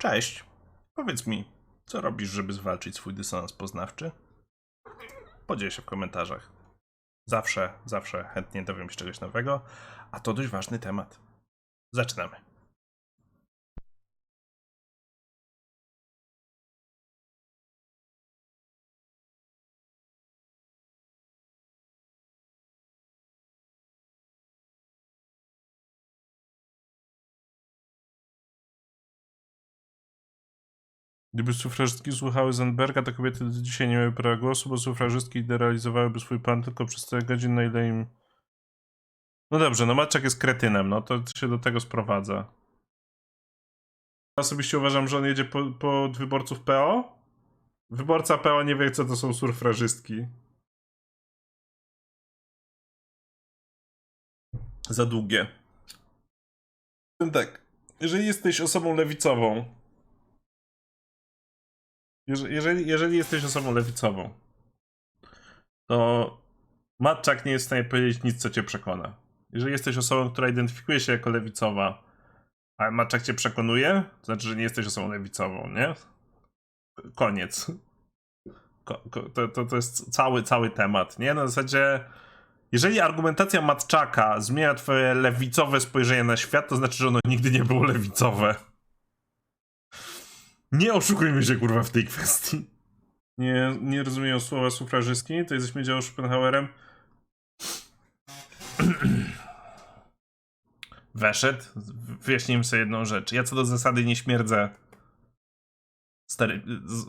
Cześć. Powiedz mi, co robisz, żeby zwalczyć swój dysonans poznawczy? Podziel się w komentarzach. Zawsze, zawsze chętnie dowiem się czegoś nowego, a to dość ważny temat. Zaczynamy. Gdyby sufrażystki słuchały Zandberga, to kobiety do dzisiaj nie miały prawa głosu, bo sufrażystki realizowałyby swój plan tylko przez tyle godzin, na ile im... No dobrze, no Matczak jest kretynem, no to się do tego sprowadza. Osobiście uważam, że on jedzie po, pod wyborców PO. Wyborca PO nie wie, co to są sufrażystki. Za długie. Tak, jeżeli jesteś osobą lewicową, Jeżeli, jeżeli jesteś osobą lewicową, to Matczak nie jest w stanie powiedzieć nic, co cię przekona. Jeżeli jesteś osobą, która identyfikuje się jako lewicowa, a Matczak cię przekonuje, to znaczy, że nie jesteś osobą lewicową, nie? Koniec. Ko, ko, to, to, to jest cały, cały temat, nie? Na zasadzie, jeżeli argumentacja Matczaka zmienia twoje lewicowe spojrzenie na świat, to znaczy, że ono nigdy nie było lewicowe. Nie oszukujmy się, kurwa, w tej kwestii. Nie, nie rozumiem słowa sufrażystki, to jesteśmy działo Schopenhauerem. Weszedł. Wyjaśnijmy sobie jedną rzecz. Ja co do zasady nie śmierdzę stary, z, z,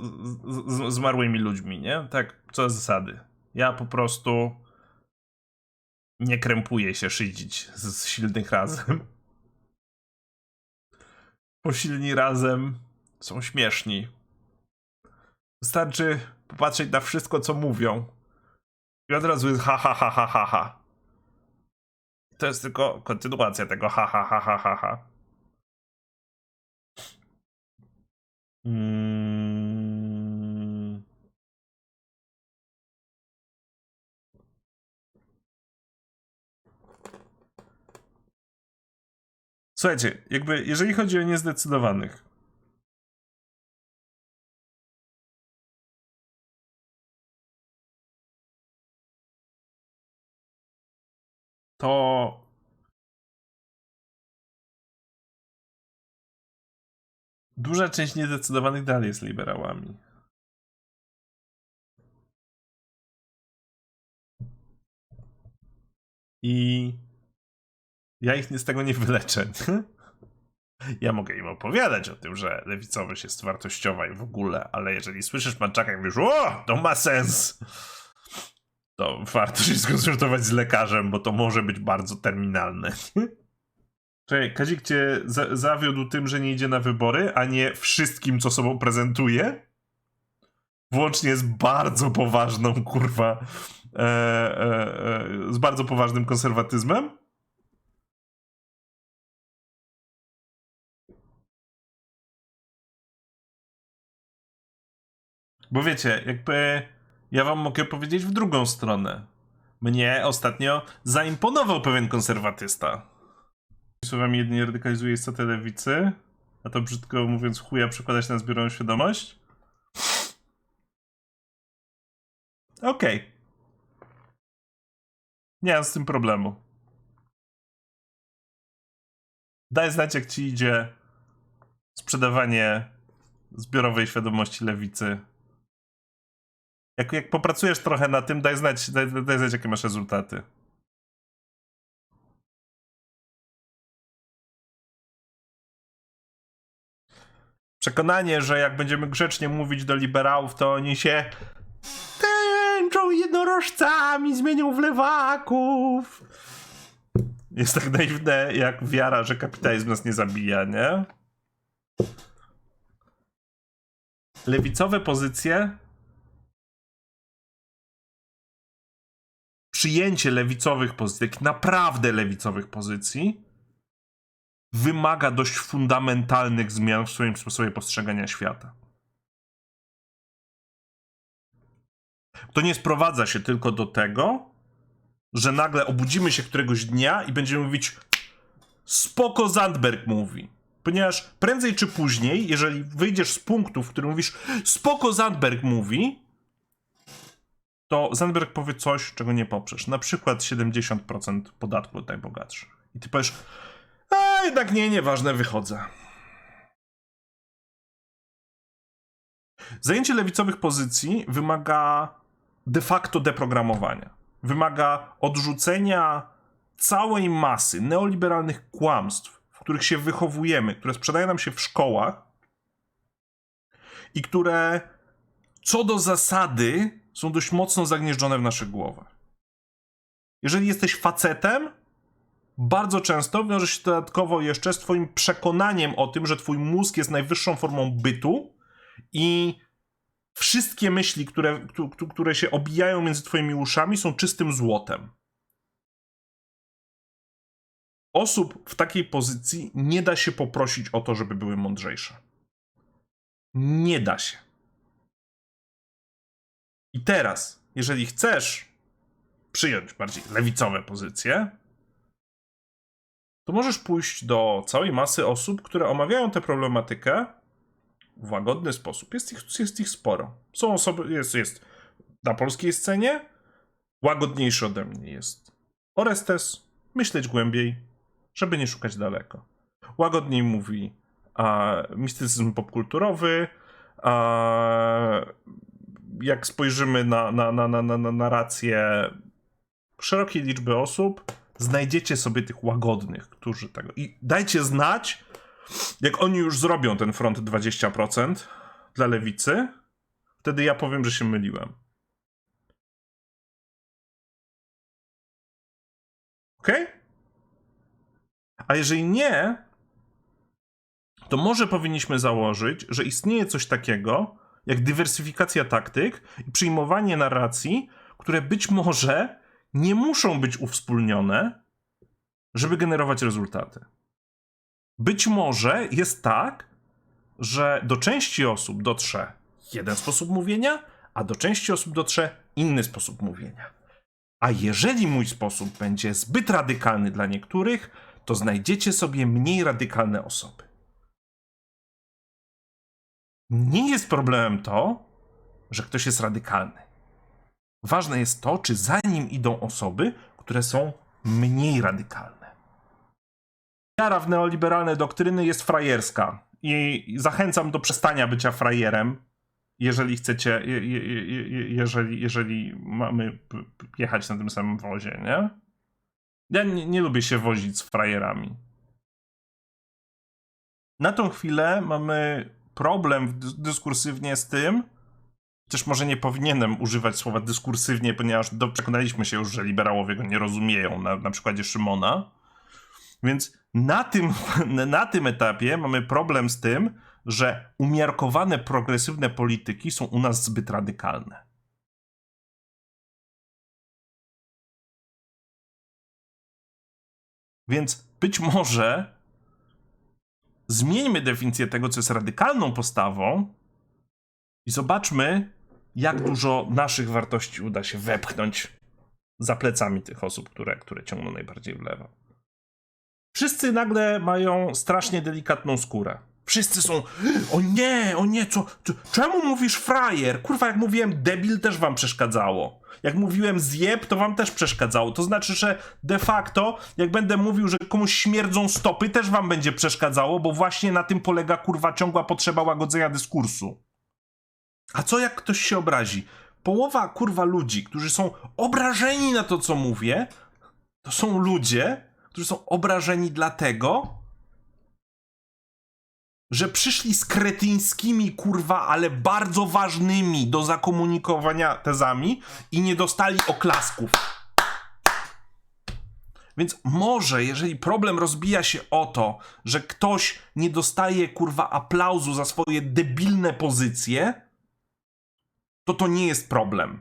z, zmarłymi ludźmi, nie? Tak, co do zasady. Ja po prostu nie krępuję się szydzić z, z silnych razem. Bo silni razem są śmieszni. Wystarczy popatrzeć na wszystko, co mówią. I od razu jest ha ha ha ha ha ha. To jest tylko kontynuacja tego ha ha ha ha ha ha. Mm. Słuchajcie, jakby jeżeli chodzi o niezdecydowanych, to duża część niezdecydowanych dalej jest liberałami. I ja ich z tego nie wyleczę. Ja mogę im opowiadać o tym, że lewicowość jest wartościowa i w ogóle, ale jeżeli słyszysz Manczaka i mówisz, o, to ma sens, to warto się skonsultować z lekarzem, bo to może być bardzo terminalne. Czekaj, Kazik cię za zawiódł tym, że nie idzie na wybory, a nie wszystkim, co sobą prezentuje? Włącznie z bardzo poważną, kurwa, e, e, e, z bardzo poważnym konserwatyzmem? Bo wiecie, jakby ja wam mogę powiedzieć w drugą stronę. Mnie ostatnio zaimponował pewien konserwatysta. Słowami jedynie radykalizuje istotę lewicy, a to brzydko mówiąc chuja przekładać na zbiorową świadomość. Okej. Nie mam z tym problemu. Daj znać, jak ci idzie sprzedawanie zbiorowej świadomości lewicy jak, jak popracujesz trochę na tym, daj znać, daj, daj znać, jakie masz rezultaty. Przekonanie, że jak będziemy grzecznie mówić do liberałów, to oni się tęczą jednorożcami, zmienią w lewaków. Jest tak naiwne, jak wiara, że kapitalizm nas nie zabija, nie? Lewicowe pozycje przyjęcie lewicowych pozycji, takich naprawdę lewicowych pozycji, wymaga dość fundamentalnych zmian w swoim sposobie postrzegania świata. To nie sprowadza się tylko do tego, że nagle obudzimy się któregoś dnia i będziemy mówić spoko Zandberg mówi. Ponieważ prędzej czy później, jeżeli wyjdziesz z punktu, w którym mówisz spoko Zandberg mówi, to Zandberg powie coś, czego nie poprzesz. Na przykład 70% podatku od najbogatszych. I ty powiesz, a jednak nie, nieważne, wychodzę. Zajęcie lewicowych pozycji wymaga de facto deprogramowania. Wymaga odrzucenia całej masy neoliberalnych kłamstw, w których się wychowujemy, które sprzedają nam się w szkołach i które co do zasady są dość mocno zagnieżdżone w naszych głowach. Jeżeli jesteś facetem, bardzo często wiąże się dodatkowo jeszcze z twoim przekonaniem o tym, że twój mózg jest najwyższą formą bytu i wszystkie myśli, które, któ- które się obijają między twoimi uszami są czystym złotem. Osób w takiej pozycji nie da się poprosić o to, żeby były mądrzejsze. Nie da się. I teraz, jeżeli chcesz przyjąć bardziej lewicowe pozycje, to możesz pójść do całej masy osób, które omawiają tę problematykę w łagodny sposób. Jest ich, jest ich sporo. Są osoby, jest, jest na polskiej scenie, łagodniejszy ode mnie jest Orestes, myśleć głębiej, żeby nie szukać daleko. Łagodniej mówi a, mistycyzm popkulturowy, a, jak spojrzymy na, na, na, na, na, na narrację szerokiej liczby osób, znajdziecie sobie tych łagodnych, którzy tego. I dajcie znać, jak oni już zrobią ten front 20% dla lewicy, wtedy ja powiem, że się myliłem. Ok? A jeżeli nie, to może powinniśmy założyć, że istnieje coś takiego jak dywersyfikacja taktyk i przyjmowanie narracji, które być może nie muszą być uwspólnione, żeby generować rezultaty. Być może jest tak, że do części osób dotrze jeden sposób mówienia, a do części osób dotrze inny sposób mówienia. A jeżeli mój sposób będzie zbyt radykalny dla niektórych, to znajdziecie sobie mniej radykalne osoby. Nie jest problemem to, że ktoś jest radykalny. Ważne jest to, czy za nim idą osoby, które są mniej radykalne. Wiara w neoliberalne doktryny jest frajerska i zachęcam do przestania bycia frajerem, jeżeli chcecie, je, je, je, jeżeli, jeżeli mamy jechać na tym samym wozie, nie? Ja nie, nie lubię się wozić z frajerami. Na tą chwilę mamy problem dyskursywnie z tym, też może nie powinienem używać słowa dyskursywnie, ponieważ do, przekonaliśmy się już, że liberałowie go nie rozumieją, na, na przykładzie Szymona. Więc na tym, na tym etapie mamy problem z tym, że umiarkowane progresywne polityki są u nas zbyt radykalne. Więc być może zmieńmy definicję tego, co jest radykalną postawą i zobaczmy, jak dużo naszych wartości uda się wepchnąć za plecami tych osób, które, które ciągną najbardziej w lewo. Wszyscy nagle mają strasznie delikatną skórę. Wszyscy są, o nie, o nie, co, co, czemu mówisz frajer? Kurwa, jak mówiłem debil, też wam przeszkadzało. Jak mówiłem zjeb, to wam też przeszkadzało. To znaczy, że de facto, jak będę mówił, że komuś śmierdzą stopy, też wam będzie przeszkadzało, bo właśnie na tym polega kurwa ciągła potrzeba łagodzenia dyskursu. A co jak ktoś się obrazi? Połowa kurwa ludzi, którzy są obrażeni na to, co mówię, to są ludzie, którzy są obrażeni dlatego, że przyszli z kretyńskimi, kurwa, ale bardzo ważnymi do zakomunikowania tezami i nie dostali oklasków. Więc może, jeżeli problem rozbija się o to, że ktoś nie dostaje, kurwa, aplauzu za swoje debilne pozycje, to to nie jest problem.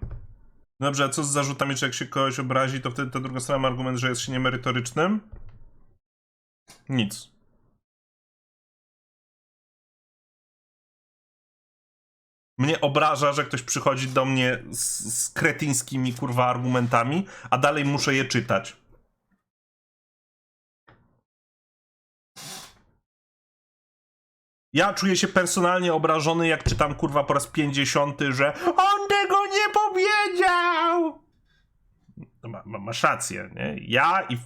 Dobrze, a co z zarzutami, czy jak się kogoś obrazi, to wtedy ta druga strona ma argument, że jest się niemerytorycznym? Nic. Mnie obraża, że ktoś przychodzi do mnie z, z kretyńskimi kurwa argumentami, a dalej muszę je czytać. Ja czuję się personalnie obrażony, jak czytam kurwa po raz 50, że on tego nie powiedział! Ma, ma, masz rację, nie? Ja i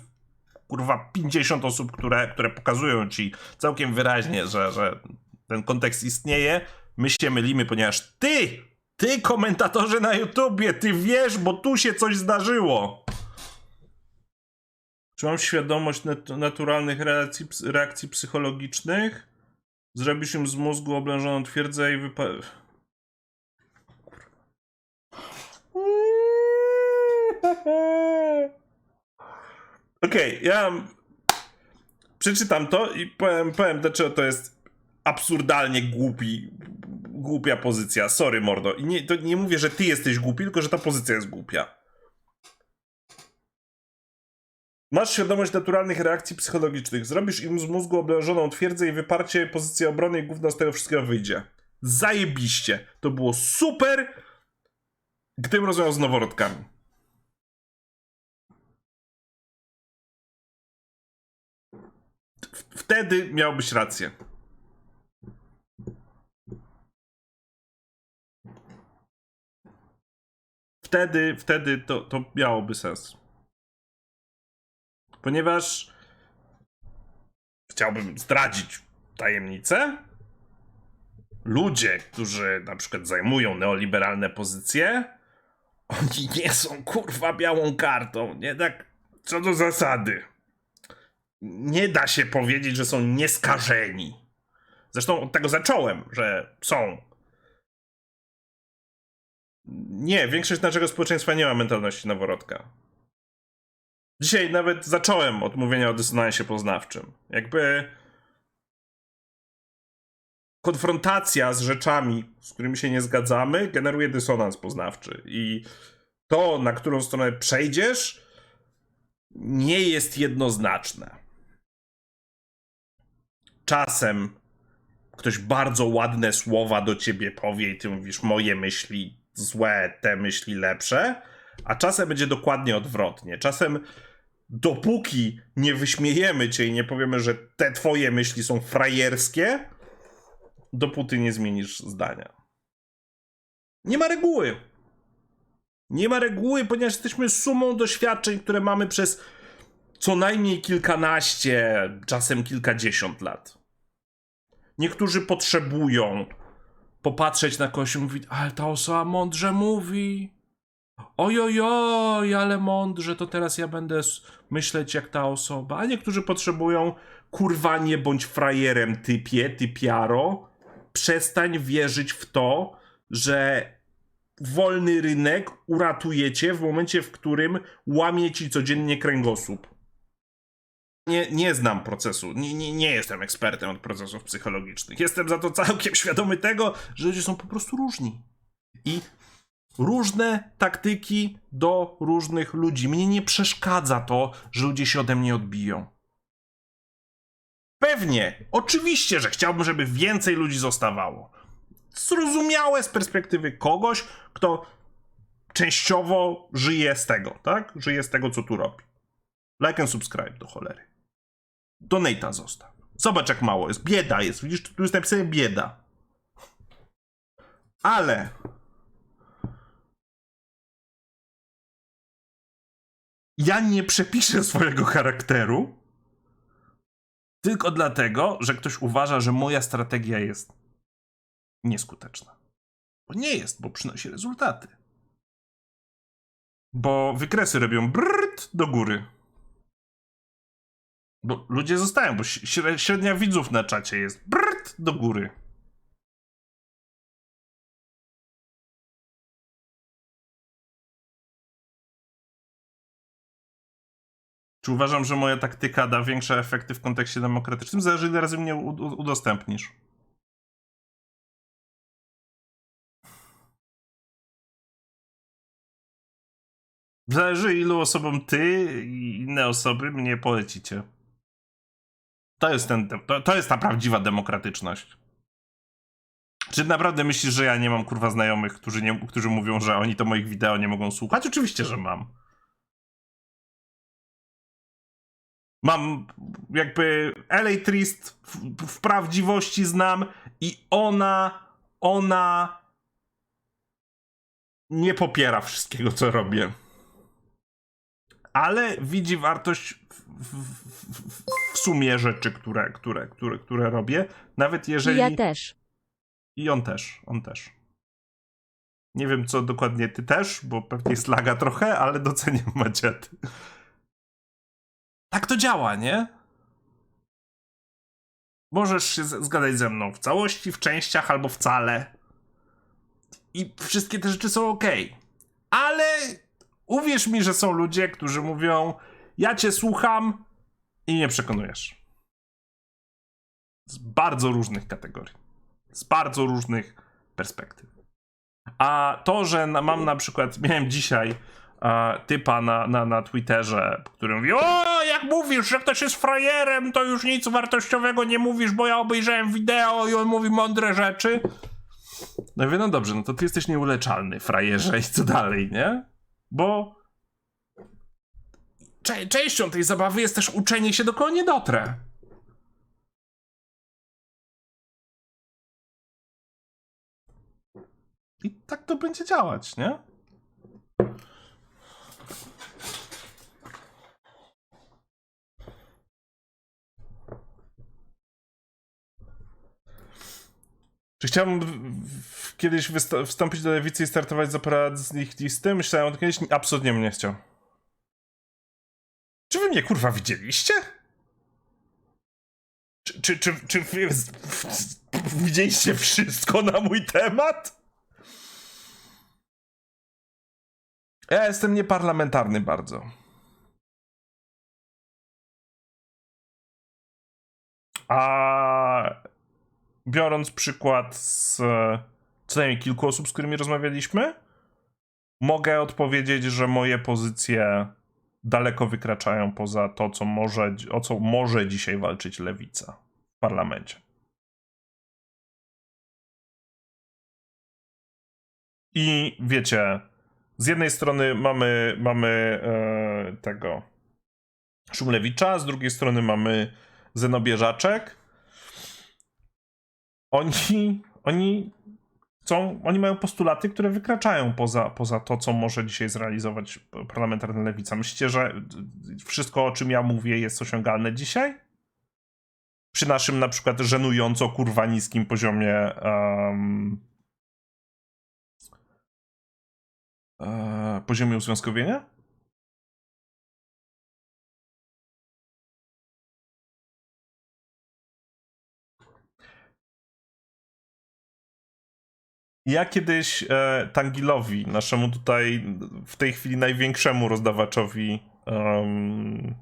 kurwa 50 osób, które, które pokazują ci całkiem wyraźnie, że, że ten kontekst istnieje, my się mylimy, ponieważ ty, ty komentatorze na YouTubie, ty wiesz, bo tu się coś zdarzyło. Czy mam świadomość nat- naturalnych reakcji, reakcji psychologicznych? Zrobisz im z mózgu oblężoną twierdzę i wypa... Okej, ja przeczytam to i powiem, powiem, dlaczego to jest absurdalnie głupi, głupia pozycja. Sorry, mordo. I nie, to nie mówię, że ty jesteś głupi, tylko że ta pozycja jest głupia. Masz świadomość naturalnych reakcji psychologicznych. Zrobisz im z mózgu oblężoną twierdzę i wyparcie pozycji obrony i gówno z tego wszystkiego wyjdzie. Zajebiście. To było super, gdybym rozmawiał z noworodkami. Wtedy miałbyś rację. Wtedy, wtedy to, to miałoby sens. Ponieważ chciałbym zdradzić tajemnicę. Ludzie, którzy na przykład zajmują neoliberalne pozycje, oni nie są kurwa białą kartą. Nie tak co do zasady. Nie da się powiedzieć, że są nieskażeni. Zresztą od tego zacząłem, że są. Nie, większość naszego społeczeństwa nie ma mentalności noworodka. Dzisiaj nawet zacząłem od mówienia o dysonansie poznawczym. Jakby konfrontacja z rzeczami, z którymi się nie zgadzamy, generuje dysonans poznawczy. I to, na którą stronę przejdziesz, nie jest jednoznaczne. Czasem ktoś bardzo ładne słowa do ciebie powie i ty mówisz moje myśli złe, te myśli lepsze, a czasem będzie dokładnie odwrotnie. Czasem dopóki nie wyśmiejemy cię i nie powiemy, że te twoje myśli są frajerskie, dopóty nie zmienisz zdania. Nie ma reguły. Nie ma reguły, ponieważ jesteśmy sumą doświadczeń, które mamy przez co najmniej kilkanaście, czasem kilkadziesiąt lat. Niektórzy potrzebują popatrzeć na kogoś i mówić, ale ta osoba mądrze mówi. Ojojoj, ale mądrze, to teraz ja będę myśleć jak ta osoba. A niektórzy potrzebują, kurwa, nie bądź frajerem, typie, typiaro. Przestań wierzyć w to, że wolny rynek uratujecie w momencie, w którym łamie ci codziennie kręgosłup. Nie, nie znam procesu, nie, nie, nie jestem ekspertem od procesów psychologicznych. Jestem za to całkiem świadomy tego, że ludzie są po prostu różni. I różne taktyki do różnych ludzi. Mnie nie przeszkadza to, że ludzie się ode mnie odbiją. Pewnie, oczywiście, że chciałbym, żeby więcej ludzi zostawało. Zrozumiałe z perspektywy kogoś, kto częściowo żyje z tego, tak? Żyje z tego, co tu robi. Like and subscribe do cholery. Donata zostaw. Zobacz, jak mało jest. Bieda jest. Widzisz, tu jest napisane bieda. Ale ja nie przepiszę swojego charakteru tylko dlatego, że ktoś uważa, że moja strategia jest nieskuteczna. Bo nie jest, bo przynosi rezultaty. Bo wykresy robią brrrt do góry. Bo ludzie zostają, bo śre- średnia widzów na czacie jest brrrt do góry. Czy uważam, że moja taktyka da większe efekty w kontekście demokratycznym? Zależy, ile razy mnie udostępnisz. Zależy, ilu osobom ty i inne osoby mnie polecicie. To jest, ten, to, to jest ta prawdziwa demokratyczność. Czy naprawdę myślisz, że ja nie mam kurwa znajomych, którzy, nie, którzy mówią, że oni to moich wideo nie mogą słuchać? Oczywiście, że mam. Mam jakby Elytrist w, w prawdziwości znam i ona, ona nie popiera wszystkiego, co robię. Ale widzi wartość w, w, w, w sumie rzeczy, które, które, które, które robię. Nawet jeżeli. Ja też. I on też, on też. Nie wiem, co dokładnie ty też, bo pewnie jest laga trochę, ale doceniam maciety. Tak to działa, nie? Możesz się zgadać ze mną w całości, w częściach albo wcale. I wszystkie te rzeczy są ok. Ale uwierz mi, że są ludzie, którzy mówią: Ja cię słucham i nie przekonujesz. Z bardzo różnych kategorii. Z bardzo różnych perspektyw. A to, że na, mam na przykład, miałem dzisiaj typa na, na, na Twitterze, który mówi: O, jak mówisz, że ktoś jest frajerem, to już nic wartościowego nie mówisz, bo ja obejrzałem wideo i on mówi mądre rzeczy. No i mówię, no dobrze, no to ty jesteś nieuleczalny, frajerze, i co dalej, nie? Bo cze- częścią tej zabawy jest też uczenie się, do kogo nie dotrę. I tak to będzie działać, nie? Czy chciałbym kiedyś wstąpić do lewicy i startować za parad z ich listy? Myślałem o tym kiedyś, absolutnie bym nie chciał. Czy wy mnie kurwa widzieliście? Czy, czy, czy, czy wy z- widzieliście wszystko na mój temat? Ja jestem nieparlamentarny bardzo. A biorąc przykład z co najmniej kilku osób, z którymi rozmawialiśmy, mogę odpowiedzieć, że moje pozycje daleko wykraczają poza to, co może, o co może dzisiaj walczyć lewica w parlamencie. I wiecie, z jednej strony mamy, mamy e, tego Szumlewicza, z drugiej strony mamy Zenobieżaczek. Oni, oni chcą, oni mają postulaty, które wykraczają poza, poza to, co może dzisiaj zrealizować parlamentarna lewica. Myślicie, że wszystko, o czym ja mówię, jest osiągalne dzisiaj? Przy naszym na przykład żenująco kurwa niskim poziomie e, poziomie uzwiązkowienia? Ja kiedyś e, Tangilowi, naszemu tutaj w tej chwili największemu rozdawaczowi em,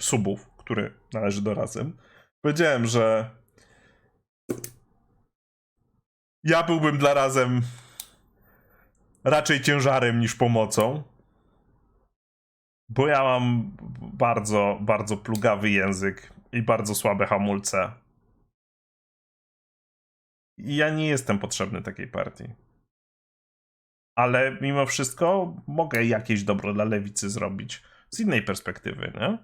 subów, który należy do razem, powiedziałem, że ja byłbym dla razem raczej ciężarem niż pomocą. Bo ja mam bardzo, bardzo plugawy język i bardzo słabe hamulce. Ja nie jestem potrzebny takiej partii. Ale mimo wszystko mogę jakieś dobro dla lewicy zrobić z innej perspektywy, nie?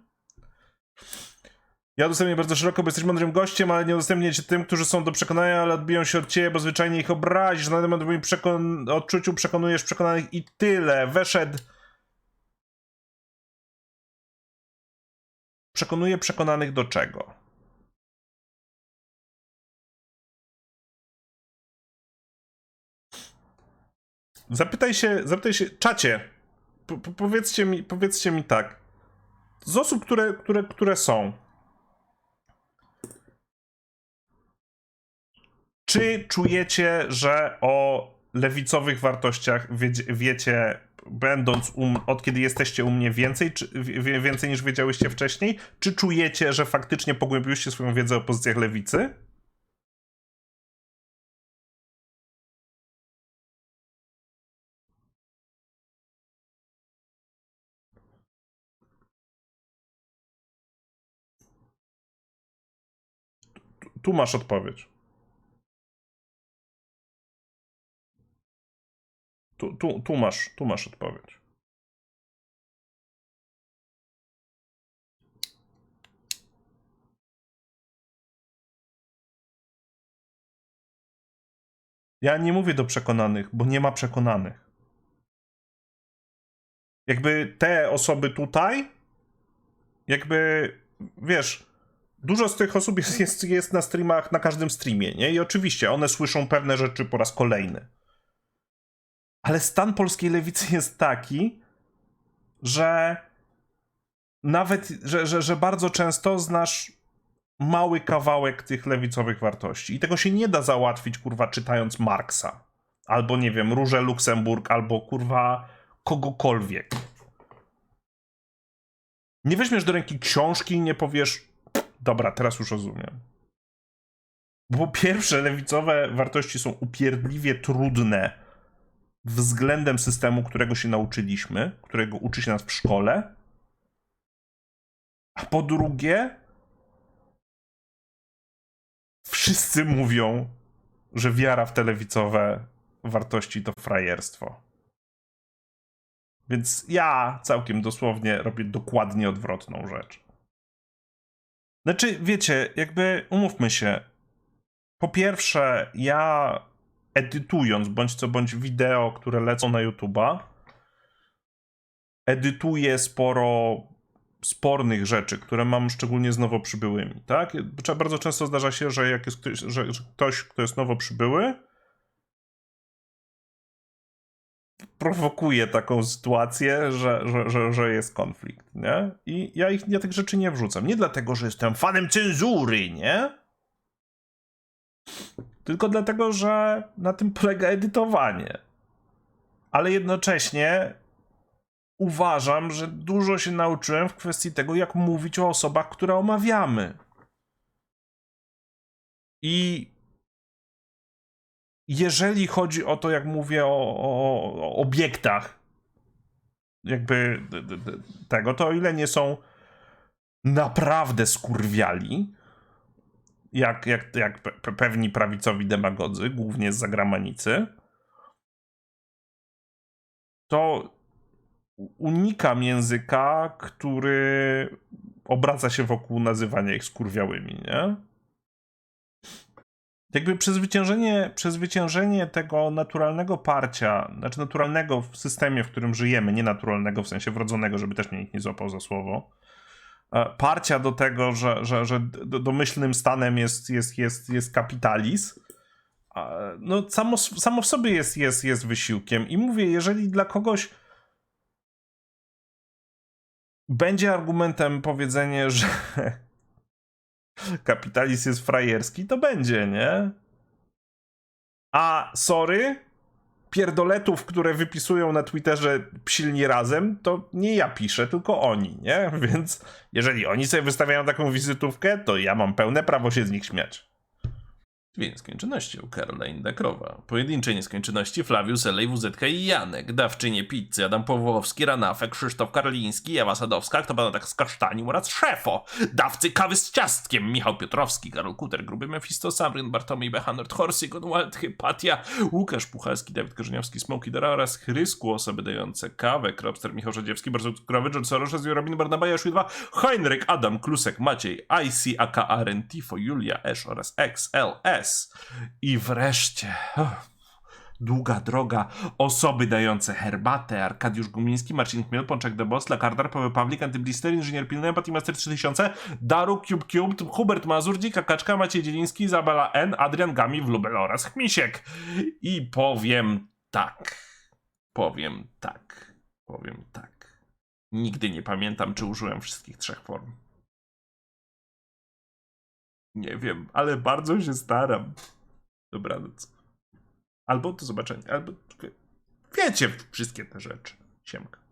Ja udostępnię bardzo szeroko, bo jesteś mądrym gościem, ale nie udostępnię cię tym, którzy są do przekonania, ale odbiją się od ciebie, bo zwyczajnie ich obrazisz. Na temat moim przekon- odczuciu przekonujesz przekonanych i tyle. Weszedł. Przekonuje przekonanych do czego? Zapytaj się, zapytaj się, czacie, po, po, powiedzcie, mi, powiedzcie mi tak. Z osób, które, które, które są, czy czujecie, że o lewicowych wartościach wiecie, będąc um, od kiedy jesteście u mnie więcej, czy, więcej niż wiedziałyście wcześniej? Czy czujecie, że faktycznie pogłębiłyście swoją wiedzę o pozycjach lewicy? Tu masz odpowiedź. Tu, tu, tu, masz, tu masz odpowiedź. Ja nie mówię do przekonanych, bo nie ma przekonanych. Jakby te osoby tutaj, jakby wiesz, dużo z tych osób jest, jest, jest na streamach, na każdym streamie, nie? I oczywiście one słyszą pewne rzeczy po raz kolejny. Ale stan polskiej lewicy jest taki, że nawet, że, że, że bardzo często znasz mały kawałek tych lewicowych wartości. I tego się nie da załatwić, kurwa, czytając Marksa. Albo, nie wiem, Róże Luksemburg, albo, kurwa, kogokolwiek. Nie weźmiesz do ręki książki i nie powiesz, dobra, teraz już rozumiem. Bo pierwsze, lewicowe wartości są upierdliwie trudne względem systemu, którego się nauczyliśmy, którego uczy się nas w szkole. A po drugie, wszyscy mówią, że wiara w te lewicowe wartości to frajerstwo. Więc ja całkiem dosłownie robię dokładnie odwrotną rzecz. Znaczy, wiecie, jakby umówmy się. Po pierwsze, ja edytując bądź co bądź wideo, które lecą na YouTube'a, edytuję sporo spornych rzeczy, które mam szczególnie z nowo przybyłymi, tak? Bardzo często zdarza się, że jak jest ktoś, że, ktoś kto jest nowo przybyły, prowokuje taką sytuację, że, że, że, że jest konflikt, nie? I ja, ich, ja tych rzeczy nie wrzucam. Nie dlatego, że jestem fanem cenzury, nie? Tylko dlatego, że na tym polega edytowanie. Ale jednocześnie uważam, że dużo się nauczyłem w kwestii tego, jak mówić o osobach, które omawiamy. I jeżeli chodzi o to, jak mówię o, o, o obiektach, jakby tego, to o ile nie są naprawdę skurwiali, jak, jak, jak pewni prawicowi demagodzy, głównie z zagranicy, to unikam języka, który obraca się wokół nazywania ich skurwiałymi, nie? Jakby przezwyciężenie, przezwyciężenie tego naturalnego parcia, znaczy naturalnego w systemie, w którym żyjemy, nie naturalnego w sensie wrodzonego, żeby też mnie nikt nie złapał za słowo, e, parcia do tego, że, że, że domyślnym stanem jest, jest, jest, jest kapitalizm, no samo, samo w sobie jest, jest, jest wysiłkiem. I mówię, jeżeli dla kogoś będzie argumentem powiedzenie, że kapitalizm jest frajerski, to będzie, nie? A sorry, pierdoletów, które wypisują na Twitterze silni razem, to nie ja piszę, tylko oni, nie? Więc jeżeli oni sobie wystawiają taką wizytówkę, to ja mam pełne prawo się z nich śmiać. Dwie nieskończoności u Karla Indakrowa. Pojedyncze nieskończoności Flawius, Elej, WZK i Janek. Dawczynie pizzy Adam Pawłowski, Ranafek, Krzysztof Karliński, Ewa Sadowska, kto będą tak z kasztaniu oraz Szefo. Dawcy kawy z ciastkiem Michał Piotrowski, Karol Kuter, Gruby Mephisto, Samryn, Bartomiej Bechanort, Horsy, Gonwald, Hypatia, Łukasz Puchalski, Dawid Korzeniowski, Smoki Dara oraz Chrysku, osoby dające kawę, Kropster, Michał Rzadziewski, bardzo cukrowy, George Soros, Robin Barnaba, Jaszwidwa, Heinrich, Adam, Klusek, Maciej, IC, aka Tifo, Julia, Esz oraz XLS. I wreszcie. Długa droga. Osoby dające herbatę. Arkadiusz Gumiński, Marcin Chmiel, Pączek de Boss, Lakardar, Paweł Pawlik, Antyblister, Inżynier Pilny, Empathy Master 3000, Daru, Cube Cube, Hubert Mazur, Dzika Kaczka, Maciej Dzieliński, Izabela N, Adrian Gami, Wlubel oraz Chmisiek. I powiem tak. Powiem tak. Powiem tak. Nigdy nie pamiętam, czy użyłem wszystkich trzech form. Nie wiem, ale bardzo się staram. Dobranoc. Albo do zobaczenia, albo wiecie wszystkie te rzeczy. Siemka.